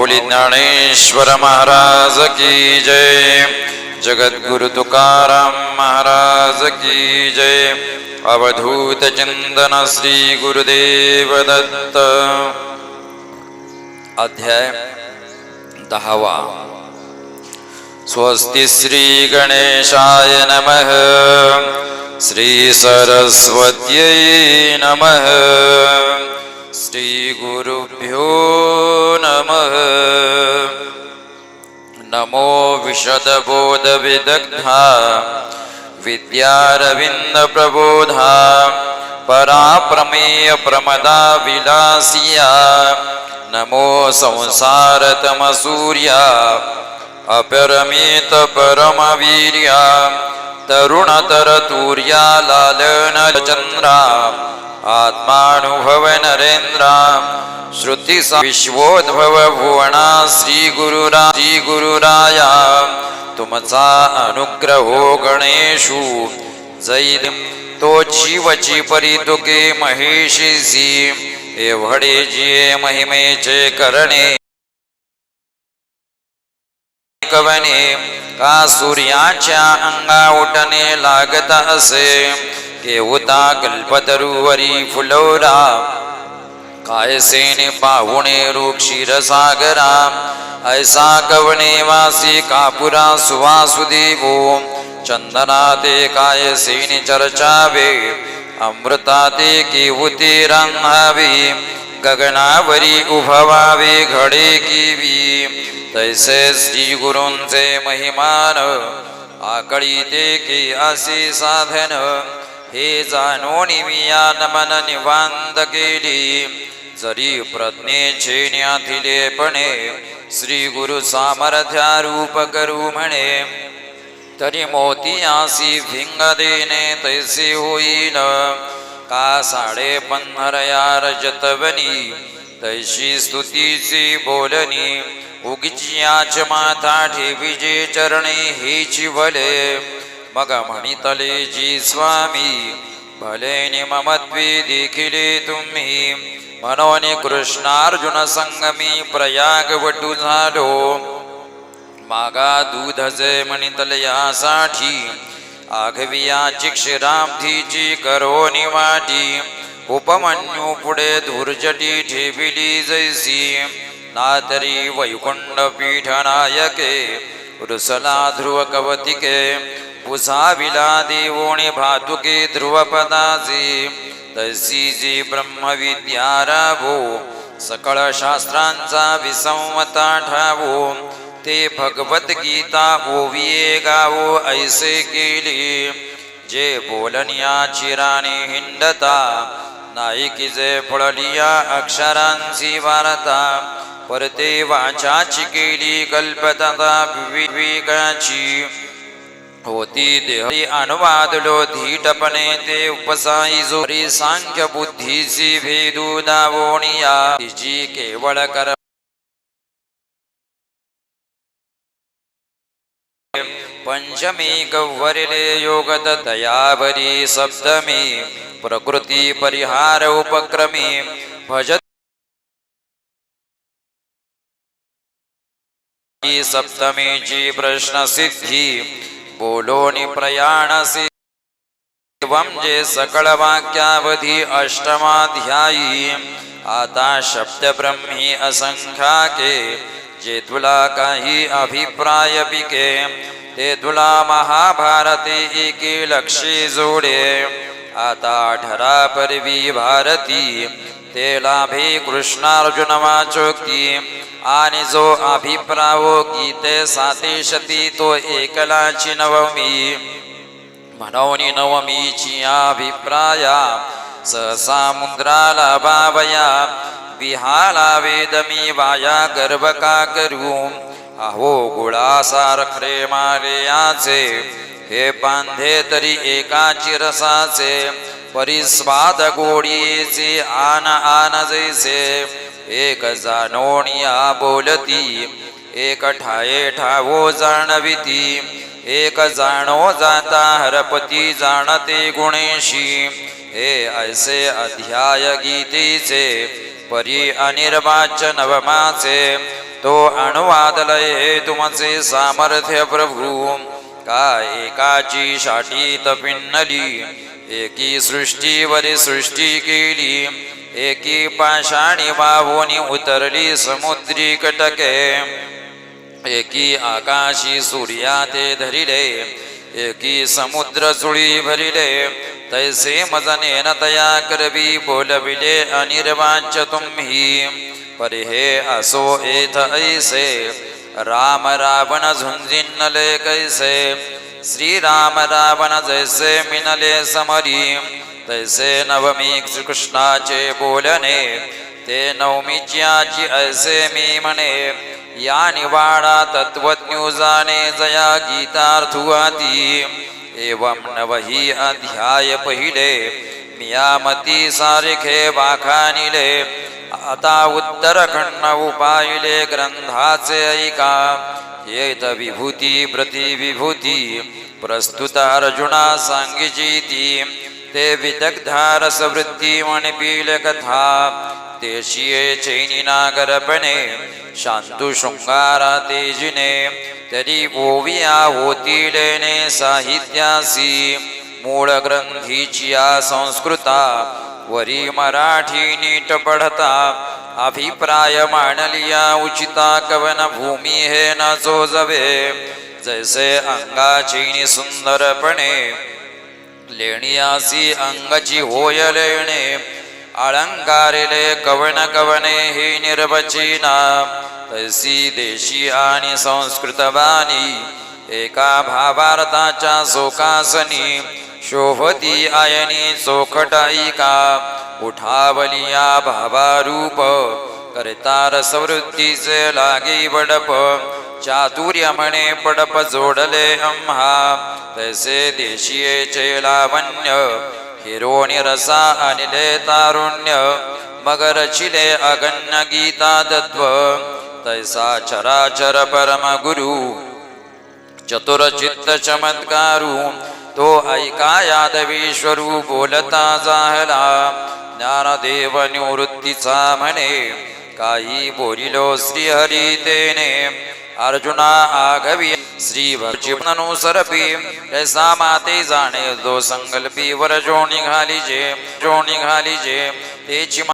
बोली ज्ञानेश्वर महाराज की जय। जगद्गुरु तुकाराम महाराज की जय। अवधूत चिंतन श्री गुरुदेव दत्त। अध्याय दहावा। स्वस्ति श्री गणेशाय नमः। श्री सरस्वत्यै नमः। श्री गुरुभ्यो विशदबोधविदग्धा। विद्यारविन्दप्रबोधा। पराप्रमेय प्रमदा विलासिया नमो संसारतमसूर्या। अपरमित परमवीर्या तरुणतरतूर्या लालनचन्द्रा आत्मानुभव नरेन्द्रा श्रुती विश्वोद्भव भुवना श्री गुरुरा श्री गुरुराया तुमचा अनुग्रहो गणेशु जैन तो जीवची परितुके महेशीसी एवढे जिये महिमेचे करणे कवने का सूर्याच्या अंगा उठणे लागत असे? केवता कल्पतरुवरी फुलवरा काय सेने पाहुणे रूप क्षीरसागरा ऐसा कवणे वासी कापुरा सुवासुदेवो? चंदना ते काय सेने चर्चावे? अमृता ते केवते रांधावे गगनावरी उभवावे घडे किवी। तैसे श्री गुरूंचे महिमान आकळी ते की असे साधन हे जाणून मी या नमन निवांत केली। जरी प्रज्ञेचे न्याथिलेपणे श्री गुरु सामर्थ्या रूप करू म्हणे तरी मोती आसी भिंग देणे तैसे होईल का साडे पंधरया रजतवनी तैशी स्तुतीची बोलणी आच माथा ठेवीजे चरणे हेची भले मग म्हणितले जी स्वामी भले निममत्वी देखिले तुम्ही. म्हणून कृष्णार्जुन संगमी प्रयाग वटू झालो. मागा दूधजे जे यासाठी. आघवियाची क्षीराब्धीची करो निवाटी. उपमन्यू पुढे धुर्जटी ठेविली जैसी. नातरी वैकुंड पीठ नायके रुसला ध्रुव कवतिके. बुझाविला देवोणी भातुके ध्रुवपदाचे. तैसी जी ब्रह्मविद्या राभो. सकळ शास्त्रांचा विसंवता ठावो ते भगवत भगवद्गीता ओविये गावो ऐसे केले। जे बोलनिया चिराने हिंडता नाईकी जे फळलिया अक्षरांची वारता। परते वाचाची केली कल्पतता विवेकाची। होती देहरी अनुवादलो धीटपणे ते उपसाई जोरी सांख्य बुद्धीची भेदू दावोनिया। तिची केवळ कर पंचमी गव्वरिले योगत दयावरी सप्तमी प्रकृती परिहार उपक्रमी भजत सप्तमीची प्रश्न सिद्धी बोलोनी प्रयाणसी जे सकळ वाक्यावधी अष्टमाध्यायी आता शब्द ब्रह्मी असंख्याके जे तुला काही अभिप्राय पिके ते तुला महाभारती एके लक्षी जोडे. आता ठरा परवी भारती तेला भी कृष्णार्जुन वाचोकी आणि जो अभिप्रावो की ते सातीशती तो एकलाची नवमी. म्हणून नवमीची अभिप्राया सहसा मुद्राला बावया विहाला वेदमी वाया गर्भ का करू? अहो गुळासारखे मारे हे बांधे तरी एकाची रसाचे परिस्वाद गोडीचे आन आन जैसे एक जाणोणिया बोलती एक ठाये ठावो जाणविती एक जाणो जाता हरपती जाणते गुणेशी हे ऐसे अध्याय गीतेचे परी अनिर्वाच नवमाचे तो अणुवादलये तुमचे सामर्थ्य प्रभू. का एकाची शाटी तपिन्नली एकी सृष्टीवरी सृष्टी केली एकी पाषाणी वाहूनी उतरली समुद्री कटके एकी आकाशी सूर्या ते धरिले एकी समुद्र चुळी भरिले तैसे मजनेन तया करवी बोलविले अनिर्वाच तुम्ही. परी हे असो एथ ऐसे। राम रावण झुंजिनले कैसे। श्रीराम रावण जैसे मिनले समरी। तैसे नवमी श्रीकृष्णाचे बोलणे ते नवमीच्याची ऐसे मी म्हणे। या निवाडा तत्वज्ञू जाणे जया गीतार्थुआती। एवं नवही अध्याय पहिले। मियामती सारखे वाखानिले आता उत्तरखंड उपायले ग्रंथाचे ऐका. येत विभूती प्रतिविभूती प्रस्तुत अर्जुना सांगिची ती ते विदग्धारस वृत्ती मणिपील कथा देशीये चैनी नागरपणे. शांतु शृंगारा तेजिने. तरी ओविया होतीलेने साहित्यासी. मूळ ग्रंथीचिया संस्कृता. वरी मराठी नीट पढता. अभिप्राय मांडलिया उचिता कवन भूमी हे न जोजवे. जैसे अंगाची सुंदरपणे. लेणियासी अंगची होय लेणे. अलंकारिले कवन कवने ही निर्वचिना. तैसी देशी आणि संस्कृतवाणी. एका भावार्थाच्या सोकासनी शोभती आयनी चोखटाईका उठावलिया भावारूप करता रसवृत्तीचे लागी बडप चातुर्य म्हणे पडप जोडले अम्हा तैसे देशीये लावण्य हिरोणी रसा अनिले तारुण्य मगरचिले अगण्य गीता तत्व तैसा चराचर परम गुरु चतुरचित्त चमत्कारू तो ऐका यादवीश्वरू बोलता जाहला ज्ञानदेव निवृत्तीचा म्हणे काही बोलिलो श्रीहरी तेने अर्जुना आगवी श्री भक्षिपनुसरपी ऐसा माते जाणे जो संकल्पी वर जो निघालीजे जो निघालीजे तेची